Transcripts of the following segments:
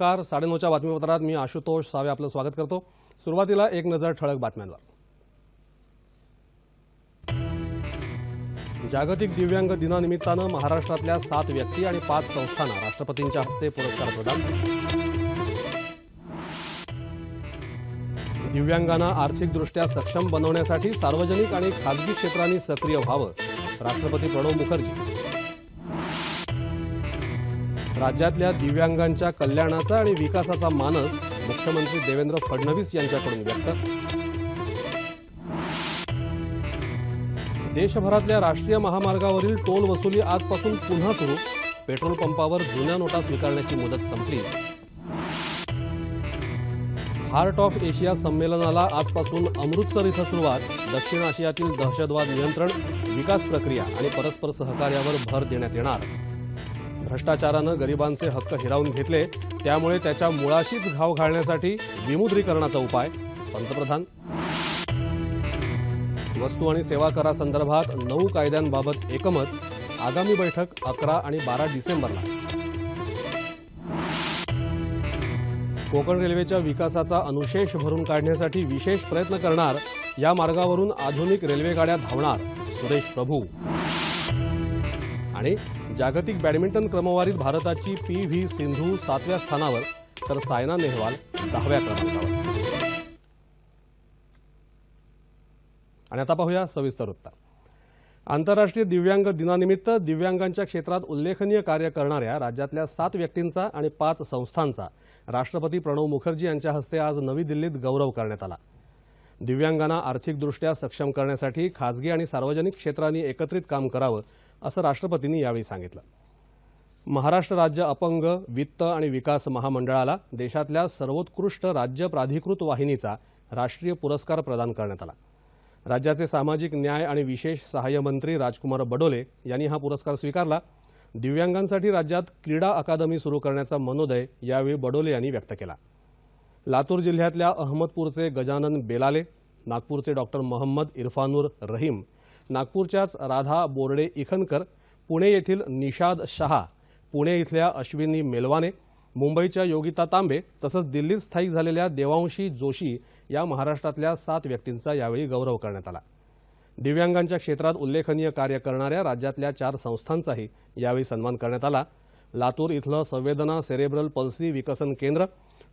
नमस्कार साडेनऊच्या बातमीपत्रात मी आशुतोष सावे आपलं स्वागत करतो. सुरुवातीला एक नजर ठळक बातम्यांवर. जागतिक दिव्यांग दिनानिमित्तानं महाराष्ट्रातल्या सात व्यक्ती आणि पाच संस्थांना राष्ट्रपतींच्या हस्ते पुरस्कार प्रदान. दिव्यांगांना आर्थिकदृष्ट्या सक्षम बनवण्यासाठी सार्वजनिक आणि खाजगी क्षेत्रांनी सक्रिय व्हावं राष्ट्रपती प्रणव मुखर्जी. राज्यातल्या दिव्यांगांच्या कल्याणाचा आणि विकासाचा मानस मुख्यमंत्री देवेंद्र फडणवीस यांच्याकडून व्यक्त. देशभरातल्या राष्ट्रीय महामार्गावरील टोल वसुली आजपासून पुन्हा सुरू. पेट्रोल पंपावर जुन्या नोटा स्वीकारण्याची मुदत संपली. हार्ट ऑफ एशिया संमेलनाला आजपासून अमृतसर इथं सुरुवात. दक्षिण आशियातील दहशतवाद नियंत्रण विकास प्रक्रिया आणि परस्पर सहकार्यावर भर देण्यात येणार. भ्रष्टाचारानं गरिबांचे हक्क हिरावून घेतले त्यामुळे त्याच्या मुळाशीच घाव घालण्यासाठी विमुद्रीकरणाचा उपाय पंतप्रधान. वस्तू आणि सेवा करासंदर्भात नऊ कायद्यांबाबत एकमत आगामी बैठक अकरा आणि बारा डिसेंबरला. कोकण रेल्वेच्या विकासाचा अनुशेष भरून काढण्यासाठी विशेष प्रयत्न करणार या मार्गावरून आधुनिक रेल्वेगाड्या धावणार सुरेश प्रभू. आणि जागतिक बॅडमिंटन क्रमवारीत भारताची पी व्ही सिंधू सातव्या स्थानावर तर सायना नेहवाल दहाव्या क्रमांकावर. आणि आता पाहूया सविस्तर वृत्त आंतरराष्ट्रीय दिव्यांग दिनानिमित्त दिव्यांगांच्या क्षेत्रात उल्लेखनीय कार्य करणाऱ्या राज्यातल्या सात व्यक्तींचा आणि पाच संस्थांचा राष्ट्रपती प्रणव मुखर्जी यांच्या हस्ते आज नवी दिल्लीत गौरव करण्यात आला. दिव्यांगांना आर्थिकदृष्ट्या सक्षम करण्यासाठी खाजगी आणि सार्वजनिक क्षेत्रांनी एकत्रित काम करावं असं राष्ट्रपतींनी यावेळी सांगितलं. महाराष्ट्र राज्य अपंग वित्त आणि विकास महामंडळाला देशातल्या सर्वोत्कृष्ट राज्य प्राधिकृत वाहिनीचा राष्ट्रीय पुरस्कार प्रदान करण्यात आला. राज्याचे सामाजिक न्याय आणि विशेष सहाय्य मंत्री राजकुमार बडोले यांनी हा पुरस्कार स्वीकारला. दिव्यांगांसाठी राज्यात क्रीडा अकादमी सुरू करण्याचा मनोदय यावेळी बडोले यांनी व्यक्त केला. लातूर जिल्ह्यातल्या अहमदपूरचे गजानन बेलाले नागपूरचे डॉक्टर मोहम्मद इरफानूर रहीम नागपूरच्याच राधा बोर्डे इखनकर पुणे येथील निषाद शहा पुणे इथल्या अश्विनी मेलवाने मुंबईच्या योगिता तांबे तसंच दिल्लीत स्थायिक झालेल्या देवांशी जोशी या महाराष्ट्रातल्या सात व्यक्तींचा यावेळी गौरव करण्यात आला. दिव्यांगांच्या क्षेत्रात उल्लेखनीय कार्य करणाऱ्या राज्यातल्या चार संस्थांचाही यावेळी सन्मान करण्यात आला. लातूर इथलं संवेदना सेरेब्रल पल्सी विकसन केंद्र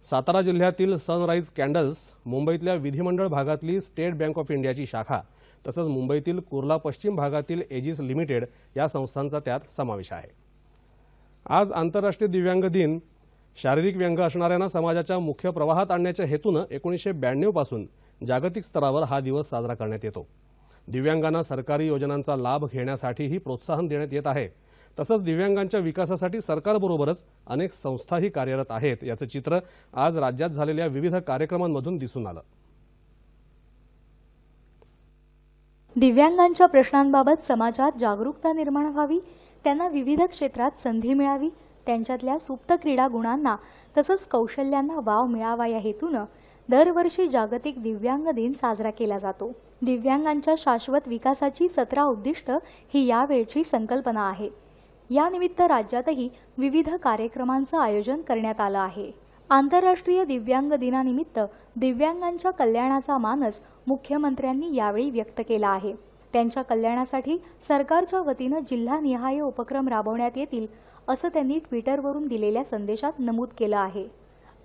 सातारा जिल्ह्यातील सनराईज कॅन्डल्स मुंबईतल्या विधिमंडळ भागातली स्टेट बँक ऑफ इंडियाची शाखा तसंच मुंबईतील कुर्ला पश्चिम भागातील एजिस लिमिटेड या संस्थांचा त्यात समावेश आहे. आज आंतरराष्ट्रीय दिव्यांग दिन. शारीरिक व्यंग असणाऱ्यांना समाजाच्या मुख्य प्रवाहात आणण्याच्या हेतूनं एकोणीसशे ब्याण्णवपासून जागतिक स्तरावर हा दिवस साजरा करण्यात येतो. दिव्यांगांना सरकारी योजनांचा लाभ घेण्यासाठीही प्रोत्साहन देण्यात येत आहे. तसंच दिव्यांगांच्या विकासासाठी सरकारबरोबरच अनेक संस्थाही कार्यरत आहेत. याचं चित्र आज राज्यात झालेल्या विविध कार्यक्रमांमधून दिसून आलं. दिव्यांगांच्या प्रश्नांबाबत समाजात जागरूकता निर्माण व्हावी त्यांना विविध क्षेत्रात संधी मिळावी त्यांच्यातल्या सुप्त क्रीडा गुणांना तसंच कौशल्यांना वाव मिळावा या हेतूनं दरवर्षी जागतिक दिव्यांग दिन साजरा केला जातो. दिव्यांगांच्या शाश्वत विकासाची सतरा उद्दिष्ट ही यावेळची संकल्पना आहे. यानिमित्त राज्यातही विविध कार्यक्रमांचं आयोजन करण्यात आलं आहे. आंतरराष्ट्रीय दिव्यांग दिनानिमित्त दिव्यांगांच्या कल्याणाचा मानस मुख्यमंत्र्यांनी यावेळी व्यक्त केला आहे. त्यांच्या कल्याणासाठी सरकारच्या वतीनं जिल्हानिहाय उपक्रम राबवण्यात येतील असं त्यांनी ट्विटरवरून दिलेल्या संदेशात नमूद केलं आहे.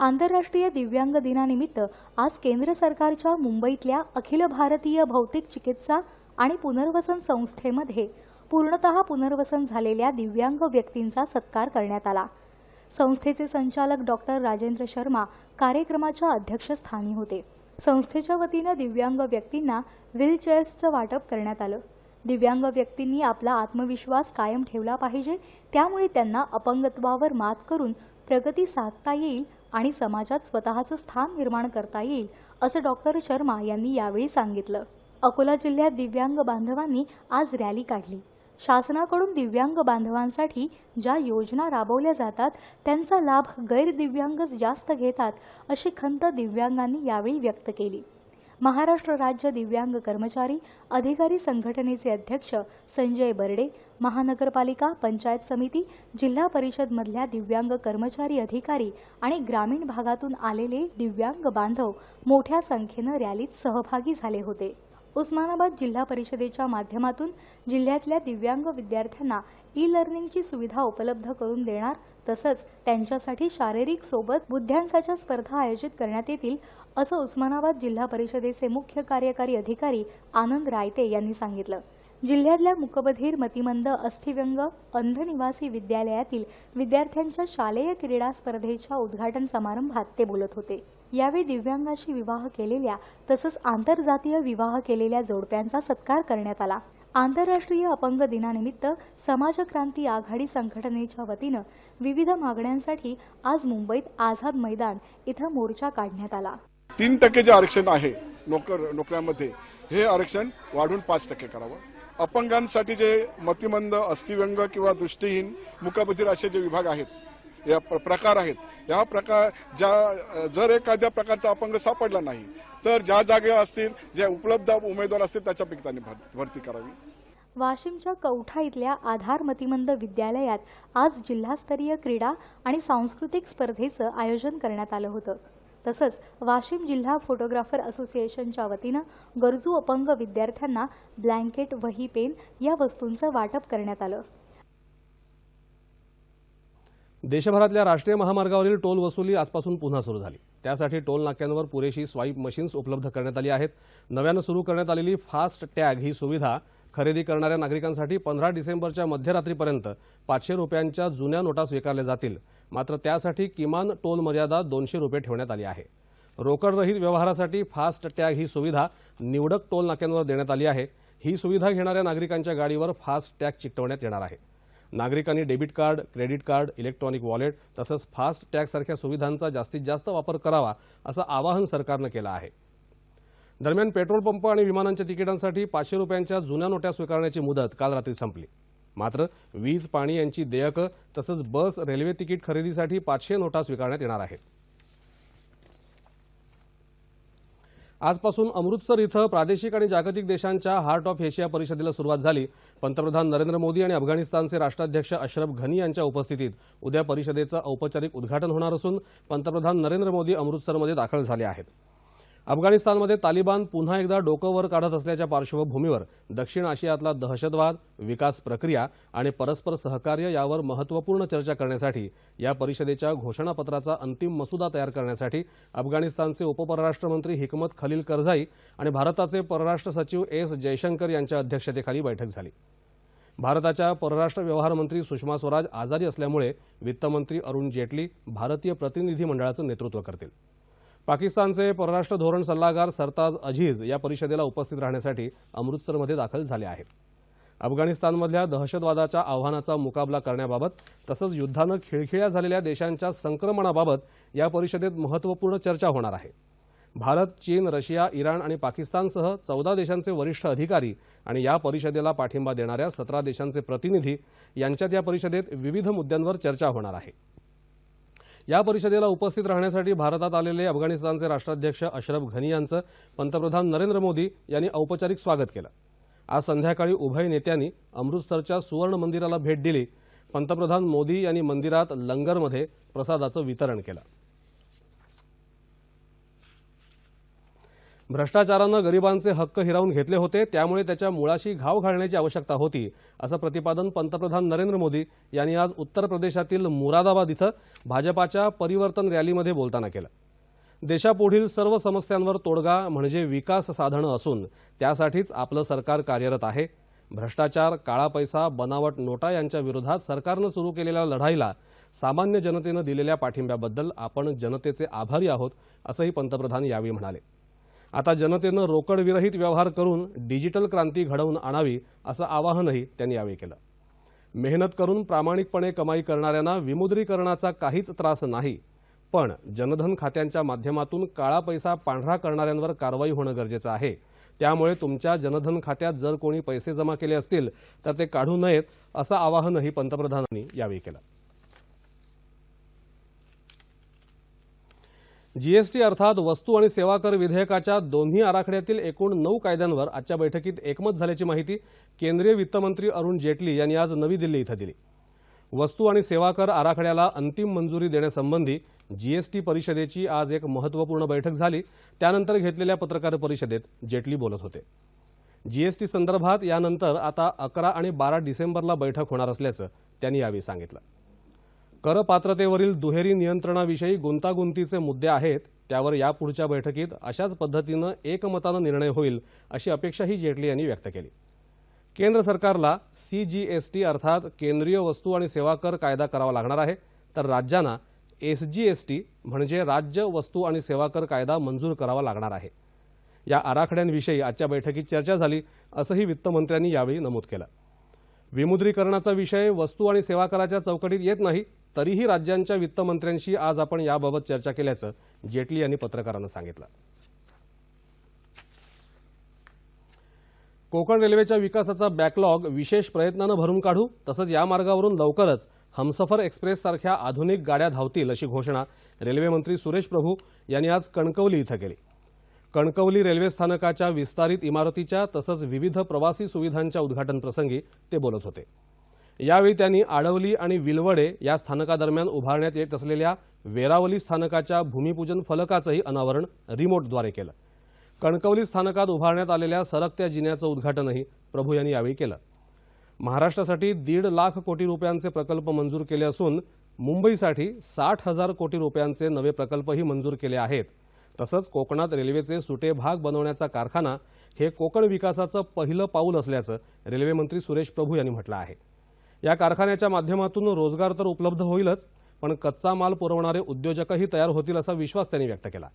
आंतरराष्ट्रीय दिव्यांग दिनानिमित्त आज केंद्र सरकारच्या मुंबईतल्या अखिल भारतीय भौतिक चिकित्सा आणि पुनर्वसन संस्थेमध्ये पूर्णतः पुनर्वसन झालेल्या दिव्यांग व्यक्तींचा सत्कार करण्यात आला. संस्थेचे संचालक डॉक्टर राजेंद्र शर्मा कार्यक्रमाच्या अध्यक्षस्थानी होते. संस्थेच्या वतीनं दिव्यांग व्यक्तींना व्हीलचेअर्सचं वाटप करण्यात आलं. दिव्यांग व्यक्तींनी आपला आत्मविश्वास कायम ठेवला पाहिजे त्यामुळे त्यांना अपंगत्वावर मात करून प्रगती साधता येईल आणि समाजात स्वतःचं स्थान निर्माण करता येईल असं डॉक्टर शर्मा यांनी यावेळी सांगितलं. अकोला जिल्ह्यात दिव्यांग बांधवांनी आज रॅली काढली. शासनाकडून दिव्यांग बांधवांसाठी ज्या योजना राबवल्या जातात त्यांचा लाभ गैरदिव्यांग जास्त घेतात अशी खंत दिव्यांगांनी यावेळी व्यक्त केली. महाराष्ट्र राज्य दिव्यांग कर्मचारी अधिकारी संघटनेचे अध्यक्ष संजय बर्डे महानगरपालिका पंचायत समिती जिल्हा परिषदमधल्या दिव्यांग कर्मचारी अधिकारी आणि ग्रामीण भागातून आलेले दिव्यांग बांधव मोठ्या संख्येनं रॅलीत सहभागी झाले होते. उस्मानाबाद जिल्हा परिषदेच्या माध्यमातून जिल्ह्यातल्या दिव्यांग विद्यार्थ्यांना ई लर्निंगची सुविधा उपलब्ध करून देणार तसंच त्यांच्यासाठी शारीरिक सोबत बुद्ध्यांकाच्या स्पर्धा आयोजित करण्यात येतील असं उस्मानाबाद जिल्हा परिषदेचे मुख्य कार्यकारी अधिकारी आनंद रायते यांनी सांगितलं. जिल्ह्यातल्या मुकबधीर मतिमंद अस्थिव्यंग अंधनिवासी विद्यालयातील विद्यार्थ्यांच्या शालेय क्रीडा स्पर्धेच्या उद्घाटन समारंभात ते बोलत होते. यावेळी दिव्यांगाशी विवाह केलेल्या तसंच आंतरजातीय विवाह केलेल्या जोडप्यांचा सत्कार करण्यात आला. आंतरराष्ट्रीय अपंग दिनानिमित्त समाजक्रांती आघाडी संघटनेच्या वतीनं विविध मागण्यांसाठी आज मुंबईत आझाद मैदान इथं मोर्चा काढण्यात आला. तीन टक्के जे आरक्षण आहे नोकर नोकऱ्यांमध्ये हे आरक्षण वाढून पाच टक्के करावं. अपंगांसाठी जे मतिमंद अस्थिव्यंग किंवा दृष्टीहीन मुकाबधीर असे जे विभाग आहेत या प्र- प्रकार आहेत. या प्रकार ज्या जर एखाद्या प्रकारचा अपंग सापडला नाही तर ज्या जागे असतील ज्या उपलब्ध उमेदवार असतील त्याच्यापैकी त्यांनी भरती करावी. वाशिमच्या कवठा इथल्या आधार मतिमंद विद्यालयात आज जिल्हास्तरीय क्रीडा आणि सांस्कृतिक स्पर्धेचं आयोजन करण्यात आलं होतं. तसंच वाशिम जिल्हा फोटोग्राफर असोसिएशनच्या वतीनं गरजू अपंग विद्यार्थ्यांना ब्लँकेट वही पेन या वस्तूंचं वाटप करण्यात आलं. देशभरातल्या राष्ट्रीय महामार्गावरील टोल वसुली आजपासून पुन्हा सुरू झाली. त्यासाठी टोल नाक्यांवर पुरेशी स्वाईप मशीन्स उपलब्ध करण्यात आली आहेत. नव्यानं सुरू करण्यात आलेली फास्ट टॅग ही सुविधा खरेदी करणाऱ्या नागरिकांसाठी पंधरा डिसेंबरच्या मध्यरात्रीपर्यंत पाचशे रुपयांच्या जुन्या नोटा स्वीकारल्या जातील. मात्र त्यासाठी किमान टोल मर्यादा दोनशे रुपये ठेवण्यात आली आहे. रोकडरहित व्यवहारासाठी फास्ट टॅग ही सुविधा निवडक टोल नाक्यांवर देण्यात आली आहे. ही सुविधा घेणाऱ्या नागरिकांच्या गाडीवर फास्ट टॅग चिकटवण्यात येणार आहे. नागरिकांनी debit card credit card electronic wallet तसंच फास्ट टॅगसारख्या सुविधांचा जास्तीत जास्त वापर करावा असं आवाहन सरकारनं केलं आहे. दरम्यान पेट्रोल पंप आणि विमानांच्या तिकिटांसाठी पाचशे रुपयांच्या जुन्या नोटा स्वीकारण्याची मुदत काल रात्री संपली. मात्र वीज पाणी यांची देयकं तसंच बस रेल्वे तिकीट खरेदीसाठी पाचशे नोटा स्वीकारण्यात येणार आहेत. आजपासून अमृतसर इथं प्रादेशिक आणि जागतिक देशांच्या हार्ट ऑफ एशिया परिषदेला सुरुवात झाली. पंतप्रधान नरेंद्र मोदी आणि अफगाणिस्तानचे राष्ट्राध्यक्ष अशरफ घनी यांच्या उपस्थितीत उद्या परिषदेचं औपचारिक उद्घाटन होणार असून पंतप्रधान नरेंद्र मोदी अमृतसरमध्ये दाखल झाले आहेत. अफगाणिस्तानमध्ये तालिबान पुन्हा एकदा डोकं वर काढत असल्याच्या पार्श्वभूमीवर दक्षिण आशियातला दहशतवाद विकास प्रक्रिया आणि परस्पर सहकार्य यावर महत्त्वपूर्ण चर्चा करण्यासाठी या परिषदेच्या घोषणापत्राचा अंतिम मसुदा तयार करण्यासाठी अफगाणिस्तानचे उपपरराष्ट्रमंत्री हिकमत खलील करझाई आणि भारताचे परराष्ट्र सचिव एस जयशंकर यांच्या अध्यक्षतेखाली बैठक झाली. भारताच्या परराष्ट्र व्यवहार मंत्री सुषमा स्वराज आजारी असल्यामुळे वित्तमंत्री अरुण जेटली भारतीय प्रतिनिधी मंडळाचं नेतृत्व करतील. पाकिस्तानचे परराष्ट्र धोरण सल्लागार सरताज अजीज या परिषदेला उपस्थित राहण्यासाठी अमृतसरमध्ये दाखल झाले आहेत. अफगाणिस्तानमधल्या दहशतवादाच्या आव्हानाचा मुकाबला करण्याबाबत तसंच युद्धानं खिळखिळ्या झालेल्या देशांच्या संक्रमणाबाबत या परिषदेत महत्त्वपूर्ण चर्चा होणार आहे. भारत चीन रशिया इराण आणि पाकिस्तानसह चौदा देशांचे वरिष्ठ अधिकारी आणि या परिषदेला पाठिंबा देणाऱ्या सतरा देशांचे प्रतिनिधी यांच्यात या परिषदेत विविध मुद्द्यांवर चर्चा होणार आहे. या परिषदेला उपस्थित राहण्यासाठी भारतात आलेले अफगाणिस्तानचे राष्ट्राध्यक्ष अशरफ घनी यांचं पंतप्रधान नरेंद्र मोदी यांनी औपचारिक स्वागत केलं. आज संध्याकाळी उभय नेत्यांनी अमृतसरच्या सुवर्ण मंदिराला भेट दिली. पंतप्रधान मोदी यांनी मंदिरात लंगरमध्ये प्रसादाचं वितरण केलं. भ्रष्टाचारानं गरिबांचे हक्क हिरावून घेतले होते त्यामुळे त्याच्या मुळाशी घाव घालण्याची आवश्यकता होती असं प्रतिपादन पंतप्रधान नरेंद्र मोदी यांनी आज उत्तर प्रदेशातील मुरादाबाद इथं भाजपाच्या परिवर्तन रॅलीमध्ये बोलताना केलं. देशापुढील सर्व समस्यांवर तोडगा म्हणजे विकास साधणं असून त्यासाठीच आपलं सरकार कार्यरत आहे. भ्रष्टाचार काळा पैसा बनावट नोटा यांच्या विरोधात सरकारनं सुरू केलेल्या लढाईला सामान्य जनतेनं दिलेल्या पाठिंब्याबद्दल आपण जनतेचे आभारी आहोत असंही पंतप्रधान यावेळी म्हणाले. आता जनतेनं रोकडविरहित व्यवहार करून डिजिटल क्रांती घडवून आणावी असं आवाहनही त्यांनी यावेळी केलं. मेहनत करून प्रामाणिकपणे कमाई करणाऱ्यांना विमुद्रीकरणाचा काहीच त्रास नाही पण जनधन खात्यांच्या माध्यमातून काळा पैसा पांढरा करणाऱ्यांवर कारवाई होणं गरजेचं आहे. त्यामुळे तुमच्या जनधन खात्यात जर कोणी पैसे जमा केले असतील तर ते काढू नयेत असं आवाहनही पंतप्रधानांनी यावेळी केलं. जीएसटी अर्थात वस्तू आणि सेवा कर विधेयकाच्या दोन्ही आराखड्यातील एकूण नऊ कायद्यांवर आजच्या बैठकीत एकमत झाल्याची माहिती केंद्रीय वित्तमंत्री अरुण जेटली यांनी आज नवी दिल्ली इथं दिली. वस्तू आणि सेवा कर आराखड्याला अंतिम मंजुरी देण्यासंबंधी जीएसटी परिषदेची आज एक महत्त्वपूर्ण बैठक झाली. त्यानंतर घेतलेल्या पत्रकार परिषदेत जेटली बोलत होते. जीएसटी संदर्भात यानंतर आता अकरा आणि बारा डिसेंबरला बैठक होणार असल्याचं त्यांनी यावेळी सांगितलं. कर पात्रतेवरील दुहेरी नियंत्रणाविषयी गुंतागुंतीचे मुद्दे आहेत त्यावर यापुढच्या बैठकीत अशाच पद्धतीनं एकमतानं निर्णय होईल अशी अपेक्षाही जेटली यांनी व्यक्त केली. केंद्र सरकारला सीजीएसटी अर्थात केंद्रीय वस्तू आणि सेवा कर कायदा करावा लागणार आहे तर राज्यांना एसजीएसटी म्हणजे राज्य वस्तू आणि सेवा कर कायदा मंजूर करावा लागणार आहे. या आराखड्यांविषयी आजच्या बैठकीत चर्चा झाली असंही वित्तमंत्र्यांनी यावेळी नमूद केलं. विमुद्रीकरणाचा विषय वस्तू आणि सेवा कराच्या चौकटीत येत नाही तरीही राज्यांच्या वित्तमंत्र्यांशी आज आपण याबाबत चर्चा केल्याचं जेटली यांनी पत्रकारांना सांगितलं. कोकण रेल्वेच्या विकासाचा बॅकलॉग विशेष प्रयत्नानं भरून काढू तसंच या मार्गावरून लवकरच हमसफर एक्सप्रेस सारख्या आधुनिक गाड्या धावतील अशी घोषणा रेल्वेमंत्री सुरेश प्रभू यांनी आज कणकवली इथं केली. कणकवली रेल्वे स्थानकाच्या विस्तारित इमारतीच्या तसंच विविध प्रवासी सुविधांच्या उद्घाटनप्रसंगी ते बोलत होते. यावेळी त्यांनी आडवली आणि विलवडे या स्थानकादरम्यान उभारण्यात येत असलेल्या वेरावली स्थानकाच्या भूमिपूजन फलकाचंही अनावरण रिमोटद्वारे केलं. कणकवली स्थानकात उभारण्यात आलेल्या सरकत्या जिन्याचं उद्घाटनही प्रभू यांनी यावेळी केलं. महाराष्ट्रासाठी दीड लाख कोटी रुपयांचे प्रकल्प मंजूर केले असून मुंबईसाठी साठ हजार कोटी रुपयांचे नवे प्रकल्पही मंजूर केले आहेत. तसंच कोकणात रेल्वेचे सुटे भाग बनवण्याचा कारखाना हे कोकण विकासाचं पहिलं पाऊल असल्याचं रेल्वेमंत्री सुरेश प्रभू यांनी म्हटलं आहे. या कारखान्याच्या माध्यमातून रोजगार तर उपलब्ध होईलच पण कच्चा माल पुरवणारे उद्योजकही तयार होतील असा विश्वास त्यांनी व्यक्त केला.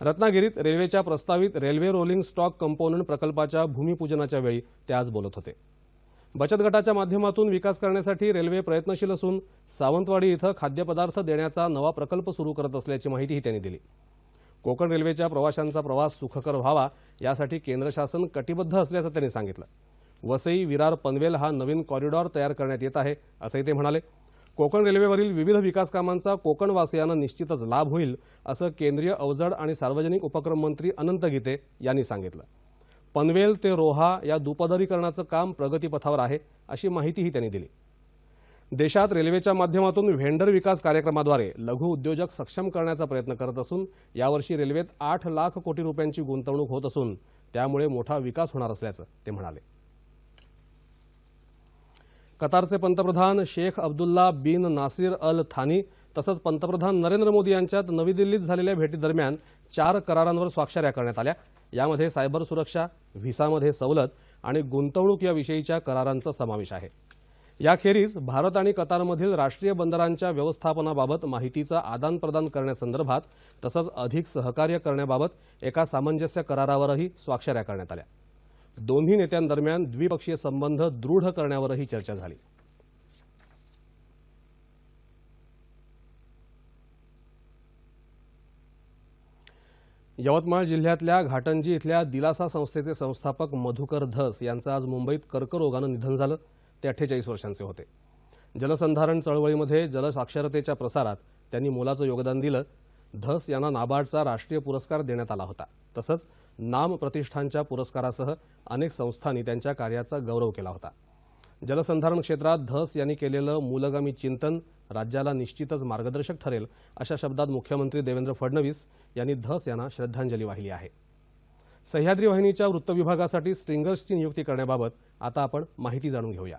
रत्नागिरीत रेल्वेच्या प्रस्तावित रेल्वे रोलिंग स्टॉक कंपोनंट प्रकल्पाच्या भूमिपूजनाच्या वेळी ते आज बोलत होते. बचत गटाच्या माध्यमातून विकास करण्यासाठी रेल्वे प्रयत्नशील असून सावंतवाडी इथं खाद्यपदार्थ देण्याचा नवा प्रकल्प सुरू करत असल्याची माहितीही त्यांनी दिली. कोकण रेल्वेच्या प्रवाशांचा प्रवास सुखकर व्हावा यासाठी केंद्र शासन कटिबद्ध असल्याचं त्यांनी सांगितलं. वसई विरार पनवेल हा नवीन कॉरिडॉर तयार करण्यात येत आहे असंही ते म्हणाले. कोकण रेल्वेवरील विविध विकास कामांचा कोकणवासियांना निश्चितच लाभ होईल असं केंद्रीय अवजड आणि सार्वजनिक उपक्रम मंत्री अनंत गीते यांनी सांगितलं. पनवेल ते रोहा या दुपदरीकरणाचं काम प्रगतीपथावर आहे अशी माहितीही त्यांनी दिली. देशात रेल्वेच्या माध्यमातून व्हेंडर विकास कार्यक्रमाद्वारे लघु उद्योजक सक्षम करण्याचा प्रयत्न करत असून यावर्षी रेल्वेत आठ लाख कोटी रुपयांची गुंतवणूक होत असून त्यामुळे मोठा विकास होणार असल्याचं ते म्हणाले. कतारचे पंतप्रधान शेख अब्दुल्ला बिन नासिर अल थानी तसंच पंतप्रधान नरेंद्र मोदी यांच्यात नवी दिल्लीत झालेल्या भेटीदरम्यान चार करारांवर स्वाक्षऱ्या करण्यात आल्या. यामध्ये सायबर सुरक्षा व्हिसामध्ये सवलत आणि गुंतवणूक याविषयीच्या करारांचा समावेश आहे. याखेरीज भारत आणि कतारमधील राष्ट्रीय बंदरांच्या व्यवस्थापनाबाबत माहितीचं आदानप्रदान करण्यासंदर्भात तसंच अधिक सहकार्य करण्याबाबत एका सामंजस्य करारावरही स्वाक्षऱ्या करण्यात आल्या. दोन्ही नेत्यांदरम्यान द्विपक्षीय संबंध दृढ करण्यावरही चर्चा झाली. यवतमाळ जिल्ह्यातल्या घाटंजी इथल्या दिलासा संस्थेचे संस्थापक मधुकर धस यांचं आज मुंबईत कर्करोगानं निधन झालं. ते अठ्ठेचाळीस वर्षांचे होते. जलसंधारण चळवळीमध्ये जलसाक्षरतेच्या प्रसारात त्यांनी मोलाचं योगदान दिलं. धस यांना नाबार्डचा राष्ट्रीय पुरस्कार देण्यात आला होता. तसंच नाम प्रतिष्ठानच्या पुरस्कारासह अनेक संस्थांनी त्यांच्या कार्याचा गौरव केला होता. जलसंधारण क्षेत्रात धस यांनी केलेलं मूलगामी चिंतन राज्याला निश्चितच मार्गदर्शक ठरेल अशा शब्दात मुख्यमंत्री देवेंद्र फडणवीस यांनी धस यांना श्रद्धांजली वाहिली आहे. सह्याद्री वाहिनीच्या वृत्तविभागासाठी स्ट्रिंगर्सची नियुक्ती करण्याबाबत आता आपण माहिती जाणून घेऊया.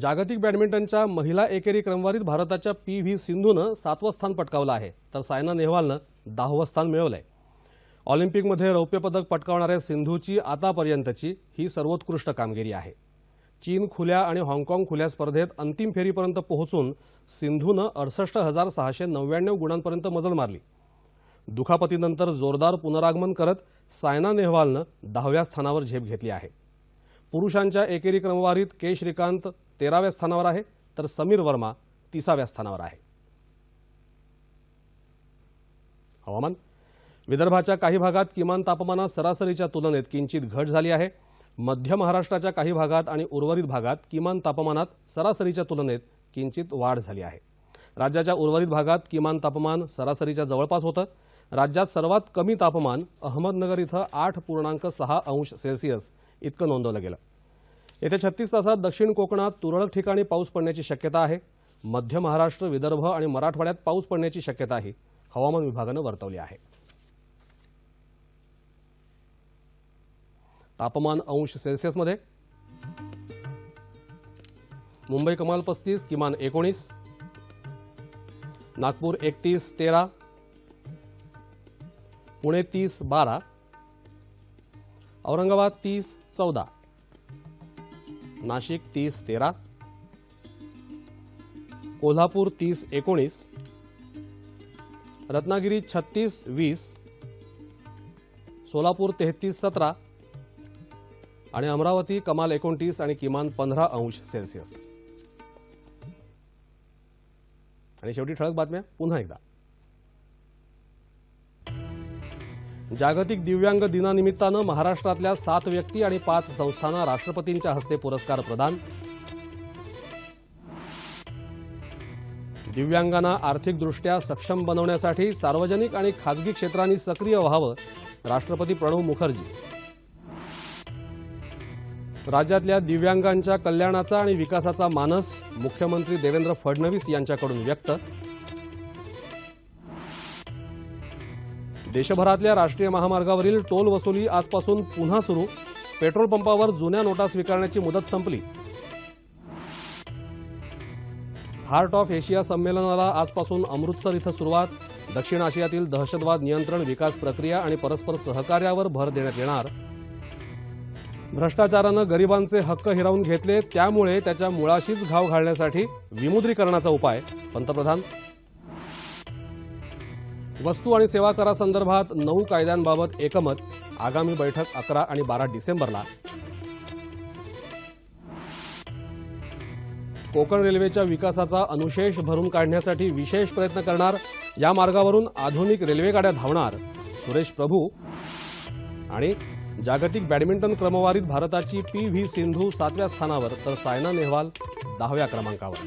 जागतिक बॅडमिंटनच्या महिला एकेरी क्रमवारीत भारताच्या पी व्ही सिंधूनं सातवं स्थान पटकावलं आहे. तर सायना नेहवालनं दहावं स्थान मिळवलंय. ऑलिम्पिकमध्ये रौप्यपदक पटकावणाऱ्या सिंधूची आतापर्यंतची ही सर्वोत्कृष्ट कामगिरी आहे. चीन खुल्या आणि हाँगकाँग खुल्या स्पर्धेत अंतिम फेरीपर्यंत पोहोचून सिंधूनं अडसष्ट हजार सहाशे नव्याण्णव गुणांपर्यंत मजल मारली. दुखापतीनंतर जोरदार पुनरागमन करत सायना नेहवालनं दहाव्या स्थानावर झेप घेतली आहे. पुरुषांच्या एकेरी क्रमवारीत के श्रीकांत तेराव्या स्थानावर आहे. तर समीर वर्मा तिसाव्या स्थानावर आहे. हवामान. विदर्भाच्या काही भागात किमान तापमानात सरासरीच्या तुलनेत किंचित घट झाली आहे. मध्य महाराष्ट्राच्या काही भागात आणि उर्वरित भागात किमान तापमानात सरासरीच्या तुलनेत किंचित वाढ झाली आहे. राज्याच्या उर्वरित भागात किमान तापमान सरासरीच्या जवळपास होतं. राज्यात सर्वात कमी तापमान अहमदनगर इथं आठ पूर्णांक सहा अंश सेल्सिअस इतकं नोंदवलं गेलं. येत्या छत्तीस तासात दक्षिण कोकणात तुरळक ठिकाणी पाऊस पडण्याची शक्यता आहे. मध्य महाराष्ट्र विदर्भ आणि मराठवाड्यात पाऊस पडण्याची शक्यताही हवामान विभागानं वर्तवली आहे. तापमान अंश सेल्सिअसमध्ये मुंबई कमाल पस्तीस किमान एकोणीस. नागपूर एकतीस तेरा. पुणे तीस बारा. औरंगाबाद तीस चौदा. नाशिक तीस तेरा. कोल्हापूर तीस एकोणीस. रत्नागिरी छत्तीस वीस. सोलापूर तेहतीस सतरा. आणि अमरावती कमाल एकोणतीस आणि किमान पंधरा अंश सेल्सिअस. आणि शेवटी ठळक बातम्या पुन्हा एकदा. जागतिक दिव्यांग दिनानिमित्तानं महाराष्ट्रातल्या सात व्यक्ती आणि पाच संस्थांना राष्ट्रपतींच्या हस्ते पुरस्कार प्रदान. दिव्यांगांना आर्थिकदृष्ट्या सक्षम बनवण्यासाठी सार्वजनिक आणि खाजगी क्षेत्रांनी सक्रिय व्हावं राष्ट्रपती प्रणव मुखर्जी. राज्यातल्या दिव्यांगांच्या कल्याणाचा आणि विकासाचा मानस मुख्यमंत्री देवेंद्र फडणवीस यांच्याकडून व्यक्त. देशभरातल्या राष्ट्रीय महामार्गावरील टोल वसुली आजपासून पुन्हा सुरू. पेट्रोल पंपावर जुन्या नोटा स्वीकारण्याची मुदत संपली. हार्ट ऑफ एशिया संमेलनाला आजपासून अमृतसर इथं सुरुवात. दक्षिण आशियातील दहशतवाद नियंत्रण विकास प्रक्रिया आणि परस्पर सहकार्यावर भर देण्यात येणार. भ्रष्टाचारानं गरिबांचे हक्क हिरावून घेतले त्यामुळे त्याच्या मुळाशीच घाव घालण्यासाठी विमुद्रीकरणाचा उपाय. पंतप्रधान वस्तू आणि सेवा करासंदर्भात नऊ कायद्यांबाबत एकमत. आगामी बैठक अकरा आणि बारा डिसेंबरला. कोकण रेल्वेच्या विकासाचा अनुशेष भरून काढण्यासाठी विशेष प्रयत्न करणार. या मार्गावरून आधुनिक रेल्वेगाड्या धावणार. सुरेश प्रभू. आणि जागतिक बॅडमिंटन क्रमवारीत भारताची पी व्ही सिंधू सातव्या स्थानावर तर सायना नेहवाल दहाव्या क्रमांकावर.